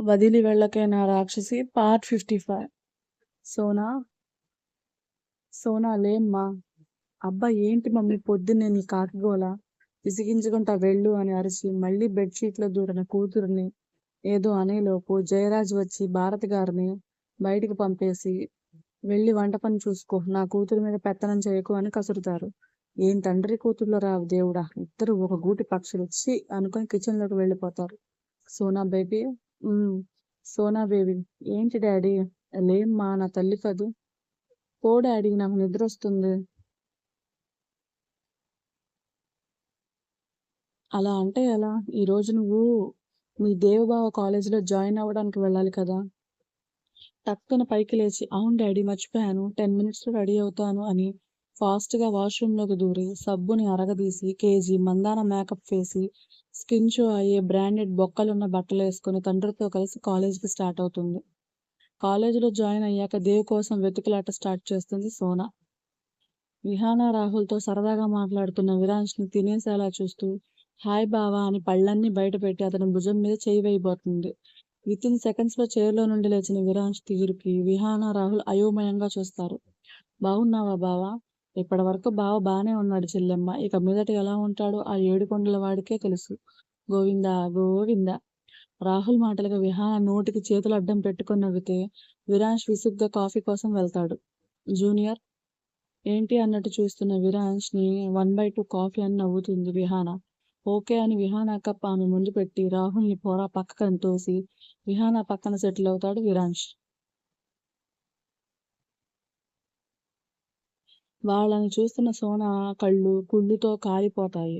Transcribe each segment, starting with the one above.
వదిలి వెళ్ళకైనా రాక్షసి part fifty five Sona Sona లేమ్మా. అబ్బా ఏంటి మమ్మీ పొద్దున్నే నీ కాకిగోల విసిగించుకుంటా వెళ్ళు అని అరిచి మళ్ళీ బెడ్షీట్లో దూరిన కూతురిని ఏదో అనేలోపు జయరాజ్ వచ్చి భారత్ గారిని బయటికి పంపేసి వెళ్ళి వంట పని చూసుకో నా కూతురు మీద పెత్తనం చేయకు అని కసురుతారు. ఏం తండ్రి కూతుర్లో రావు దేవుడా? ఇద్దరు ఒక గూటి పక్షులు వచ్చి అనుకొని కిచెన్లోకి వెళ్ళిపోతారు. సోనా బేబీ సోనా బేబీ ఏంటి డాడీ? లేమ్మా నా తల్లి కదూ. పో డాడీ నాకు నిద్ర వస్తుంది. అలా అంటే ఎలా? ఈ రోజు నువ్వు మీ దేవబావ కాలేజీలో జాయిన్ అవ్వడానికి వెళ్ళాలి కదా. టక్కున పైకి లేచి అవును డాడీ మర్చిపోయాను. టెన్ మినిట్స్లో రెడీ అవుతాను అని ఫాస్ట్గా వాష్రూమ్లోకి దూరి సబ్బుని అరగదీసి కేజీ మందాన మేకప్ వేసి స్కిన్ షో అయ్యే బ్రాండెడ్ బొక్కలున్న బట్టలు వేసుకుని తండ్రితో కలిసి కాలేజీకి స్టార్ట్ అవుతుంది. కాలేజీలో జాయిన్ అయ్యాక దేవ్ కోసం వెతుకులాట స్టార్ట్ చేస్తుంది సోనా. విహానా రాహుల్తో సరదాగా మాట్లాడుతున్న విరాంష్ని తినేసేలా చూస్తూ హాయ్ బావా అని పళ్ళన్నీ బయటపెట్టి అతని భుజం మీద చేయి వేయబోతుంది. విత్ ఇన్ సెకండ్స్లో చైర్లో నుండి లేచిన విరాంష్ తీరుకి విహానా రాహుల్ అయోమయంగా చూస్తారు. బాగున్నావా బావా? ఇప్పటి వరకు బావ బాగానే ఉన్నాడు చెల్లెమ్మ. ఇక మీదట ఎలా ఉంటాడో ఆ ఏడు కొండల వాడికే తెలుసు. గోవిందా గోవిందా. రాహుల్ మాటలకు విహాన నోటికి చేతులు అడ్డం పెట్టుకుని నవ్వితే విరాంష్ విసుగ్గా కాఫీ కోసం వెళ్తాడు. జూనియర్? ఏంటి అన్నట్టు చూస్తున్న విరాంష్ని వన్ బై టూ కాఫీ అని నవ్వుతుంది విహాన. ఓకే అని విహాన కప్ ఆమె ముందు పెట్టి రాహుల్ని పోరా పక్కన తోసి విహాన పక్కన సెటిల్ అవుతాడు విరాంష్. వాళ్ళని చూస్తున్న సోన కళ్ళు కుళ్ళుతో కాలిపోతాయి.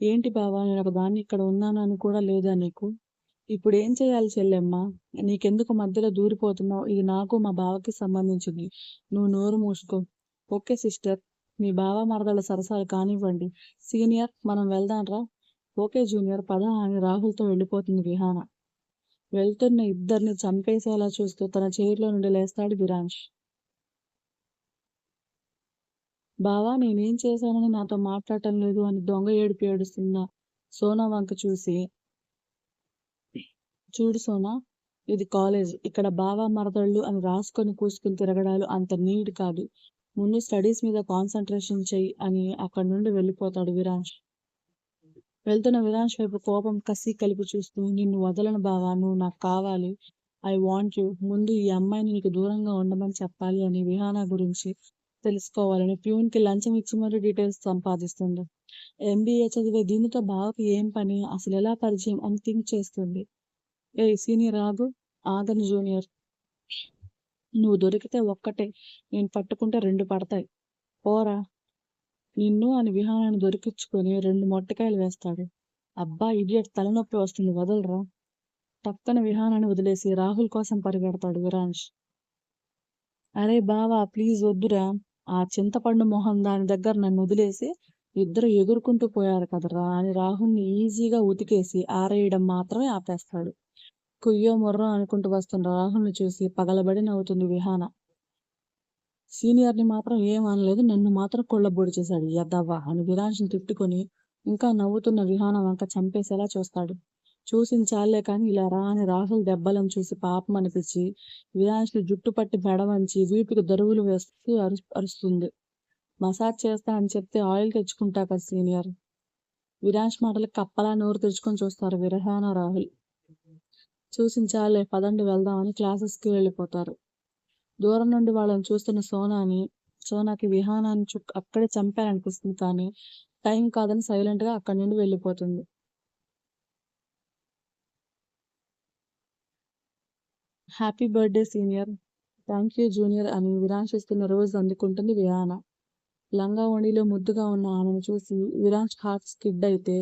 ఏంటి బావా నేను ఒక దాన్ని ఇక్కడ ఉన్నానని కూడా లేదా నీకు? ఇప్పుడు ఏం చేయాలి చెల్లెమ్మ? నీకెందుకు మధ్యలో దూరిపోతున్నావు? ఇది నాకు మా బావకి సంబంధించింది. నువ్వు నోరు మూసుకో. ఓకే సిస్టర్ మీ బావ మరదల సరసాలు కానివ్వండి. సీనియర్ మనం వెళ్దాంరా ఓకే జూనియర్ పద అని రాహుల్తో వెళ్ళిపోతుంది విహాన. వెళ్తున్న ఇద్దరిని చంపేసేలా చూస్తూ తన చైర్లో నుండి లేస్తాడు విరాంష్ బావా నేనేం చేశానని నాతో మాట్లాడటం లేదు అని దొంగ ఏడుపు ఏడుస్తున్న సోనా వంక చూసి చూడు సోనా ఇది కాలేజ్. ఇక్కడ బావా మరదళ్ళు అని రాసుకొని కూసుకుని తిరగడాలు అంత నీడ్ కాదు. ముందు స్టడీస్ మీద కాన్సన్ట్రేషన్ చెయ్యి అని అక్కడి నుండి వెళ్ళిపోతాడు విరాంష్ వెళ్తున్న విరాంష్ వైపు కోపం కసి కలిపి చూస్తూ నిన్ను వదలను బావా నువ్వు నాకు కావాలి. I want you. ముందు ఈ అమ్మాయిని నీకు దూరంగా ఉండమని చెప్పాలి అని విహానా గురించి తెలుసుకోవాలని ప్యూన్కి లంచం ఇచ్చి మరీ డీటెయిల్స్ సంపాదిస్తుంది ఎంబీఏ చదివే దీనితో బావకి ఏం పని అసలు ఎలా పరిచయం అని థింక్ చేస్తుంది. ఏ సీనియర్ ఆగు. ఆగని జూనియర్. నువ్వు దొరికితే ఒక్కటే నేను పట్టుకుంటే రెండు పడతాయి. పోరా. నిన్ను అని విహానాన్ని దొరికించుకొని రెండు మొట్టకాయలు వేస్తాడు. అబ్బా ఇడియట్ తలనొప్పి వస్తుంది వదలరా. టక్కన విహానాన్ని వదిలేసి రాహుల్ కోసం పరిగెడతాడు విరాంష్ అరే బావా ప్లీజ్ వద్దురా. ఆ చింతపండు మొహం దాని దగ్గర నన్ను వదిలేసి ఇద్దరు ఎగురుకుంటూ పోయారు కదరా అని రాహుల్ని ఈజీగా ఉతికేసి ఆరేయడం మాత్రమే ఆపేస్తాడు. కుయ్యో మొర్రో అనుకుంటూ వస్తున్న రాహుల్ని చూసి పగలబడి నవ్వుతుంది విహాన. సీనియర్ని మాత్రం ఏం అనలేదు నన్ను మాత్రం కొళ్ళబొడి చేశాడు. యద్దవ్వా అని విరాంష్ని తిట్టుకొని ఇంకా నవ్వుతున్న విహాన వంక చంపేసేలా చూస్తాడు. చూసిన చాలే కానీ ఇలా రా అని రాహుల్ దెబ్బలను చూసి పాపం అనిపించి విరాంష్ని జుట్టు పట్టి మెడ వంచి వీపుకి దరువులు వేస్తూ అరు అరుస్తుంది. మసాజ్ చేస్తా అని చెప్తే ఆయిల్ తెచ్చుకుంటా కదా సీనియర్. విరాంష్ మాటలకు కప్పలా నోరు తెచ్చుకొని చూస్తారు విరహాన రాహుల్. చూసిన చాలే పదండి వెళ్దామని క్లాసెస్కి వెళ్ళిపోతారు. దూరం నుండి వాళ్ళని చూస్తున్న సోనాని సోనాకి విహానాన్ని చుక్ అక్కడే చంపారనిపిస్తుంది కానీ టైం కాదని సైలెంట్గా అక్కడి నుండి వెళ్ళిపోతుంది. Happy birthday senior thank you junior అని విరాంశిస్తున్న రోజు అందుకుంటుంది విహాన లంగా ఓణిలో ముద్దుగా ఉన్న ఆమెను చూసి విరాంష్ హార్ట్ స్కిడ్ అయితే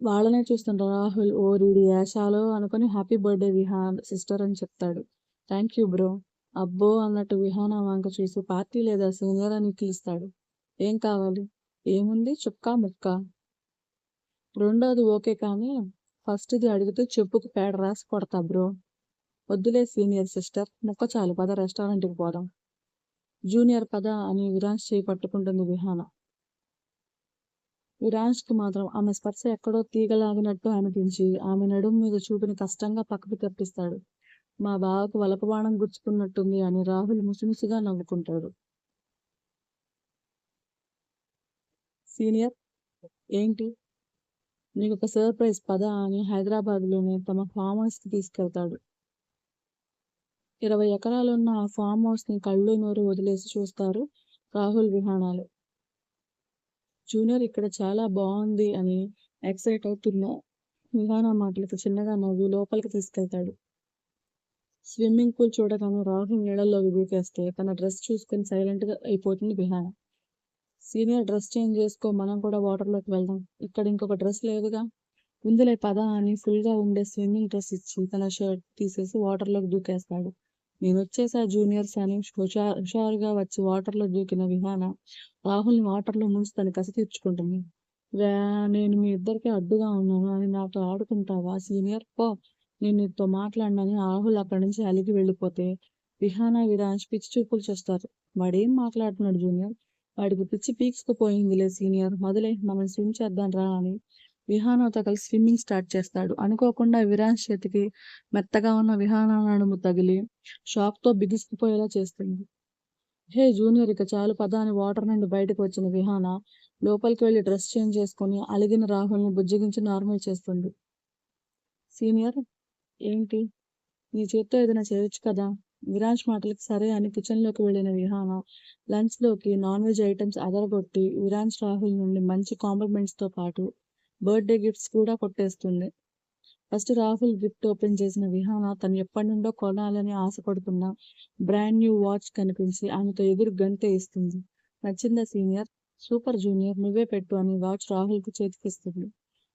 వాళ్ళనే చూస్తుంటారు. రాహుల్ ఓ రీడి యాషాలో అనుకుని హ్యాపీ బర్త్డే విహాన్ సిస్టర్ అని చెప్తాడు. థ్యాంక్ యూ బ్రో అబ్బో అన్నట్టు విహాన వంక చూసి పార్టీ లేదా సీనియర్ అని పిలుస్తాడు. ఏం కావాలి? ఏముంది? చుక్క ముక్క? రెండోది ఓకే కానీ ఫస్ట్ది అడిగితే చెప్పుకు పేడ రాసి కొడతా బ్రో వద్దులే సీనియర్ సిస్టర్ ముక్క చాలు. పద రెస్టారెంట్కి పోదాం. జూనియర్ పద అని విరాన్స్ చేయి పట్టుకుంటుంది విహాన. విరాన్స్కి మాత్రం ఆమె స్పర్శ ఎక్కడో తీగలాగినట్టు అనిపించి ఆమె నడుము మీద చూపుని కష్టంగా పక్కకు తెప్పిస్తాడు. మా బావకు వలపబాణం గుచ్చుకున్నట్టుంది అని రాహుల్ ముసిముసిగా నవ్వుకుంటాడు. సీనియర్ ఏంటి? నీకు ఒక సర్ప్రైజ్ పద అని హైదరాబాద్లోనే తమ ఫామ్ హౌస్కి తీసుకెళ్తాడు. ఇరవై ఎకరాలున్న ఆ ఫామ్ హౌస్ని కళ్ళు నోరు వదిలేసి చూస్తారు రాహుల్ విహానాలు జూనియర్ ఇక్కడ చాలా బాగుంది అని ఎక్సైట్ అవుతున్న. విహాన మాటలకు చిన్నగా నవ్వి లోపలికి తీసుకెళ్తాడు. స్విమ్మింగ్ పూల్ చూడగానే రాహుల్ నీళ్ళల్లోకి దూకేస్తే తన డ్రెస్ చూసుకొని సైలెంట్గా అయిపోతుంది విహాన సీనియర్ డ్రెస్ చేంజ్ చేసుకో మనం కూడా వాటర్లోకి వెళ్దాం. ఇక్కడ ఇంకొక డ్రెస్ లేదుగా? ఉందిలే పద అని ఫుల్గా ఉండే స్విమ్మింగ్ డ్రెస్ ఇచ్చి తన షర్ట్ తీసేసి వాటర్లోకి దూకేస్తాడు. నేను వచ్చేసా జూనియర్స్ అని హుషారు హుషారుగా వచ్చి వాటర్లో దూకిన విహాన రాహుల్ని వాటర్లో ముంచి తన కసి తీర్చుకుంటుంది. నేను మీ ఇద్దరికి అడ్డుగా ఉన్నాను అని నాతో ఆడుకుంటావా సీనియర్? పో నేను నీతో మాట్లాడినని రాహుల్ అక్కడి నుంచి అలిగి వెళ్ళిపోతే విహాన విరాజ్ పిచ్చి చూపులు చేస్తారు. వాడేం మాట్లాడుతున్నాడు జూనియర్? వాడికి పిచ్చి పీక్స్కుపోయిందిలే సీనియర్ మొదలై మనం స్విమ్ చేద్దాం రా అని విహానతో కలిసి స్విమ్మింగ్ స్టార్ట్ చేస్తాడు. అనుకోకుండా విరాజ్ చేతికి మెత్తగా ఉన్న విహాన నడుము తగిలి షాక్తో బిగుసుకుపోయేలా చేస్తుంది. హే జూనియర్ ఇక చాలు పద అని వాటర్ నుండి బయటకు వచ్చిన విహాన లోపలికి వెళ్ళి డ్రెస్ చేంజ్ చేసుకుని అలిగిన రాహుల్ని బుజ్జగించి నార్మల్ చేస్తుంది సీనియర్ ఏంటి? నీ చేత్తో ఏదైనా చేయొచ్చు కదా? విరాజ్ మాటలకి సరే అని కిచెన్లోకి వెళ్ళిన విహాన లంచ్లోకి నాన్ వెజ్ ఐటమ్స్ అదరగొట్టి విరాజ్ రాహుల్ నుండి మంచి కాంప్లిమెంట్స్తో పాటు బర్త్డే గిఫ్ట్స్ కూడా కొట్టేస్తుంది. ఫస్ట్ రాహుల్ గిఫ్ట్ ఓపెన్ చేసిన విహాన తను ఎప్పటి నుండో కొనాలని ఆశపడుతున్న బ్రాండ్ న్యూ వాచ్ కనిపించి ఆమెతో ఎదురు గంతే ఇస్తుంది నచ్చిందా సీనియర్? సూపర్ జూనియర్ నువ్వే పెట్టు అని వాచ్ రాహుల్కి చేతికిస్తుంది.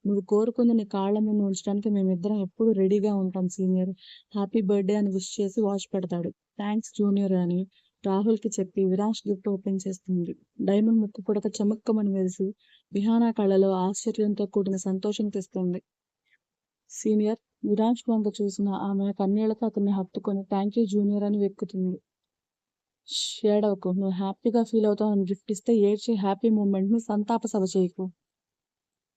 నువ్వు కోరుకుంది నీ కాళ్ళ మీద ఉంచడానికి మేమిద్దరం ఎప్పుడు రెడీగా ఉంటాం సీనియర్. హ్యాపీ బర్త్డే అని విష్ చేసి వాచ్ పెడతాడు. థ్యాంక్స్ జూనియర్ అని రాహుల్కి చెప్పి విరాష్ గిఫ్ట్ ఓపెన్ చేస్తుంది. డైమండ్ ముక్కు పుడక చమక్కమని వేసి విహానా కళ్ళలో ఆశ్చర్యంతో కూడిన సంతోషం తెస్తుంది. సీనియర్ విరాజ్ వంక చూసిన ఆమె కన్నీళ్ళతో అతన్ని హత్తుకొని థ్యాంక్ యూ జూనియర్ అని వెక్కుతుంది. షేడవకు నువ్వు హ్యాపీగా ఫీల్ అవుతావు అని గిఫ్ట్ ఇస్తే ఏడ్చి హ్యాపీ మూమెంట్ని సంతాప సభ చేయకు.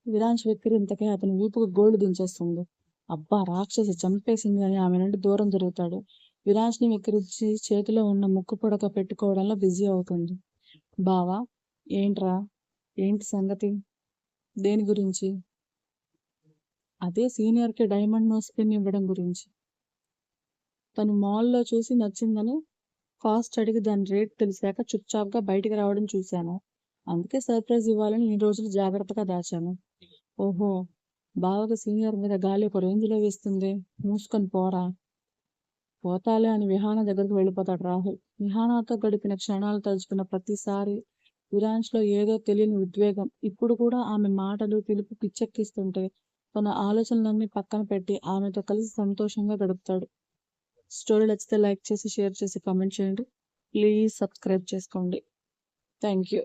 విరాజ్ వెక్కిరింతకే అతని వీపుకు గోల్డ్ దించేస్తుంది. అబ్బా రాక్షసి చంపేసింది అని ఆమె నుండి దూరం జరుగుతాడు విరాజ్ని వెక్కిరించి చేతిలో ఉన్న ముక్కు పొడక పెట్టుకోవడంలో బిజీ అవుతుంది. బావా ఏంట్రా? ఏంటి సంగతి? దేని గురించి? అదే సీనియర్కి డైమండ్ నోస్ పిన్ ఇవ్వడం గురించి. తను మాల్లో చూసి నచ్చిందని కాస్ట్ అడిగి దాని రేట్ తెలిసాక చుప్చాప్గా బయటికి రావడం చూశాను. అందుకే సర్ప్రైజ్ ఇవ్వాలని ఈ రోజులు జాగ్రత్తగా దాచాను. ఓహో బావగా సీనియర్ మీద గాలి ఒక రేంజ్లో వేస్తుంది. మూసుకొని పోరా. పోతాలే అని విహాన దగ్గరకు వెళ్ళిపోతాడు రాహుల్. విహానాతో గడిపిన క్షణాలు తలుచుకున్న ప్రతిసారి విరాన్స్లో ఏదో తెలియని ఉద్వేగం. ఇప్పుడు కూడా ఆమె మాటలు పిలుపు పిచ్చెక్కిస్తుంటే తన ఆలోచనలన్నీ పక్కన పెట్టి ఆమెతో కలిసి సంతోషంగా గడుపుతాడు. స్టోరీ నచ్చితే లైక్ చేసి షేర్ చేసి కామెంట్ చేయండి. ప్లీజ్ సబ్స్క్రైబ్ చేసుకోండి. Thank you.